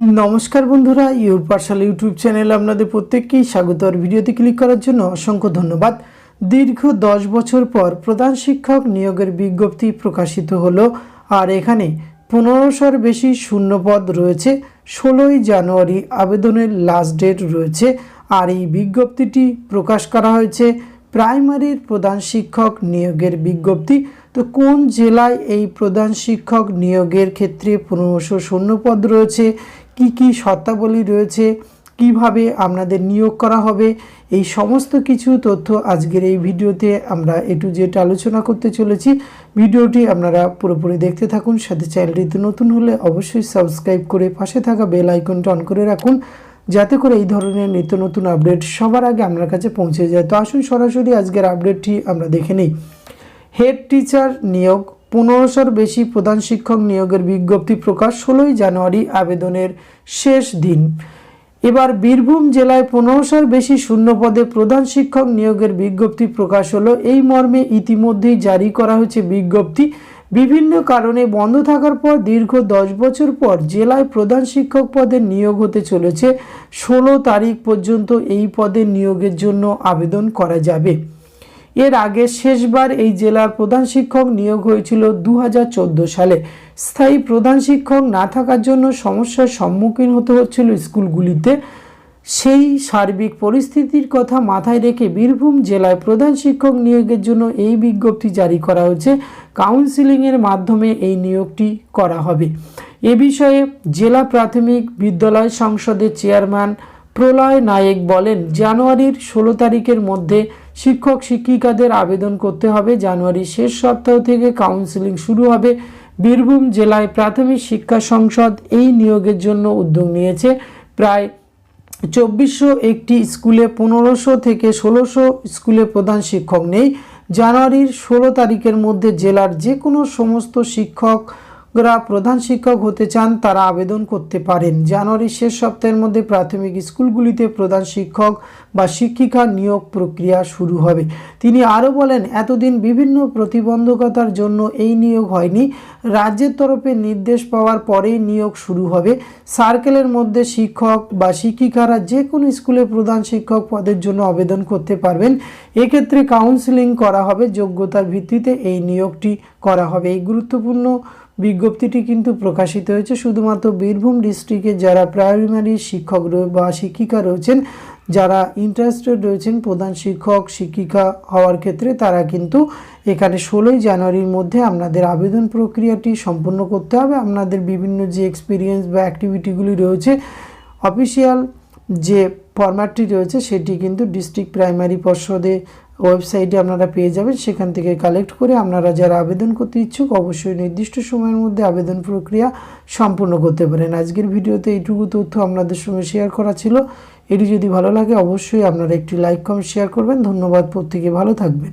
নমস্কার বন্ধুরা, your Pathsala YouTube চ্যানেলে আপনাদের প্রত্যেককেই স্বাগত। আর ভিডিওতে ক্লিক করার জন্য অসংখ্য ধন্যবাদ। দীর্ঘ দশ বছর পর প্রধান শিক্ষক নিয়োগের বিজ্ঞপ্তি প্রকাশিত হলো। আর এখানে পনেরোশোর বেশি শূন্যপদ রয়েছে। ষোলোই জানুয়ারি আবেদনের লাস্ট ডেট রয়েছে। আর এই বিজ্ঞপ্তিটি প্রকাশ করা হয়েছে প্রাইমারির প্রধান শিক্ষক নিয়োগের বিজ্ঞপ্তি। তো কোন জেলায় এই প্রধান শিক্ষক নিয়োগের ক্ষেত্রে পনেরোশো শূন্যপদ রয়েছে? কি কি শর্তাবলী রয়েছে, কীভাবে আপনাদের নিয়োগ করা হবে, এই সমস্ত কিছু তথ্য আজকের এই ভিডিওতে আমরা এ টু জেড আলোচনা করতে চলেছি। ভিডিওটি আপনারা পুরোপুরি দেখতে থাকুন, সাথে চ্যানেলটিতে নতুন হলে অবশ্যই সাবস্ক্রাইব করে পাশে থাকা বেল আইকনটা অন করে রাখুন, যাতে করে এই ধরনের নিত্য নতুন আপডেট সবার আগে আপনার কাছে পৌঁছে যায়। তো আসুন সরাসরি আজকের আপডেটটি আমরা দেখে নিই। হেড টিচার নিয়োগ পনেরোশোর বেশি প্রধান শিক্ষক নিয়োগের বিজ্ঞপ্তি প্রকাশ ষোলোই জানুয়ারি আবেদনের শেষ দিন। এবার বীরভূম জেলায় পনেরোশোর বেশি শূন্য পদে প্রধান শিক্ষক নিয়োগের বিজ্ঞপ্তি প্রকাশ হলো। এই মর্মে ইতিমধ্যেই জারি করা হয়েছে বিজ্ঞপ্তি। বিভিন্ন কারণে বন্ধ থাকার পর দীর্ঘ দশ বছর পর জেলায় প্রধান শিক্ষক পদে নিয়োগ হতে চলেছে। ষোলো তারিখ পর্যন্ত এই পদে নিয়োগের জন্য আবেদন করা যাবে। এর আগে শেষবার এই জেলার প্রধান শিক্ষক নিয়োগ হয়েছিল দু হাজার চোদ্দ সালে। স্থায়ী প্রধান শিক্ষক না থাকার জন্য সমস্যার সম্মুখীন হতে হচ্ছিল স্কুলগুলিতে। সেই সার্বিক পরিস্থিতির কথা মাথায় রেখে বীরভূম জেলায় প্রধান শিক্ষক নিয়োগের জন্য এই বিজ্ঞপ্তি জারি করা হয়েছে। কাউন্সিলিংয়ের মাধ্যমে এই নিয়োগটি করা হবে। এ বিষয়ে জেলা প্রাথমিক বিদ্যালয় সংসদের চেয়ারম্যান প্রলয় নায়েক বলেন, জানুয়ারির ষোলো তারিখের মধ্যে শিক্ষক শিক্ষিকাদের আবেদন করতে হবে। জানুয়ারির শেষ সপ্তাহ থেকে কাউন্সিলিং শুরু হবে। বীরভূম জেলায় প্রাথমিক শিক্ষা সংসদ এই নিয়োগের জন্য উদ্যোগ নিয়েছে। প্রায় চব্বিশশো একটি স্কুলে পনেরোশো থেকে ষোলোশো স্কুলে প্রধান শিক্ষক নেই। জানুয়ারির ষোলো তারিখের মধ্যে জেলার যে কোনো সমস্ত শিক্ষক যারা প্রধান শিক্ষক হতে চান, তারা আবেদন করতে পারেন। জানুয়ারির শেষ সপ্তাহের মধ্যে প্রাথমিক স্কুলগুলিতে প্রধান শিক্ষক বা শিক্ষিকা নিয়োগ প্রক্রিয়া শুরু হবে। তিনি আরও বলেন, এতদিন বিভিন্ন প্রতিবন্ধকতার জন্য এই নিয়োগ হয়নি। রাজ্যের তরফে নির্দেশ পাওয়ার পরেই নিয়োগ শুরু হবে। সার্কেলের মধ্যে শিক্ষক বা শিক্ষিকারা যে কোনো স্কুলে প্রধান শিক্ষক পদের জন্য আবেদন করতে পারবেন। এক্ষেত্রে কাউন্সিলিং করা হবে। যোগ্যতার ভিত্তিতে এই নিয়োগটি করা হবে। এই গুরুত্বপূর্ণ বিজ্ঞপ্তিটি কিন্তু প্রকাশিত হয়েছে শুধুমাত্র বীরভূম ডিস্ট্রিক্টে যারা প্রাইমারি শিক্ষক বা শিক্ষিকা রয়েছেন, যারা ইন্টারেস্টেড রয়েছেন প্রধান শিক্ষক, শিক্ষিকা হওয়ার ক্ষেত্রে তারা কিন্তু এখানে ষোলোই জানুয়ারির মধ্যে আপনাদের আবেদন প্রক্রিয়াটি সম্পূর্ণ করতে হবে। আপনাদের বিভিন্ন যে এক্সপিরিয়েন্স বা অ্যাক্টিভিটিগুলি রয়েছে অফিসিয়াল যে ফরম্যাটটি রয়েছে সেটি কিন্তু ডিস্ট্রিক্ট প্রাইমারি পর্ষদে ওয়েবসাইটে আপনারা পেয়ে যাবেন, সেখান থেকে কালেক্ট করে আপনারা যারা আবেদন করতে ইচ্ছুক অবশ্যই নির্দিষ্ট সময়ের মধ্যে আবেদন প্রক্রিয়া সম্পূর্ণ করতে পারেন। আজকের ভিডিওতে এইটুকু তথ্য আপনাদের সঙ্গে শেয়ার করা ছিল। এটি যদি ভালো লাগে, অবশ্যই আপনারা একটি লাইক কমেন্ট শেয়ার করবেন। ধন্যবাদ, প্রত্যেকে ভালো থাকবেন।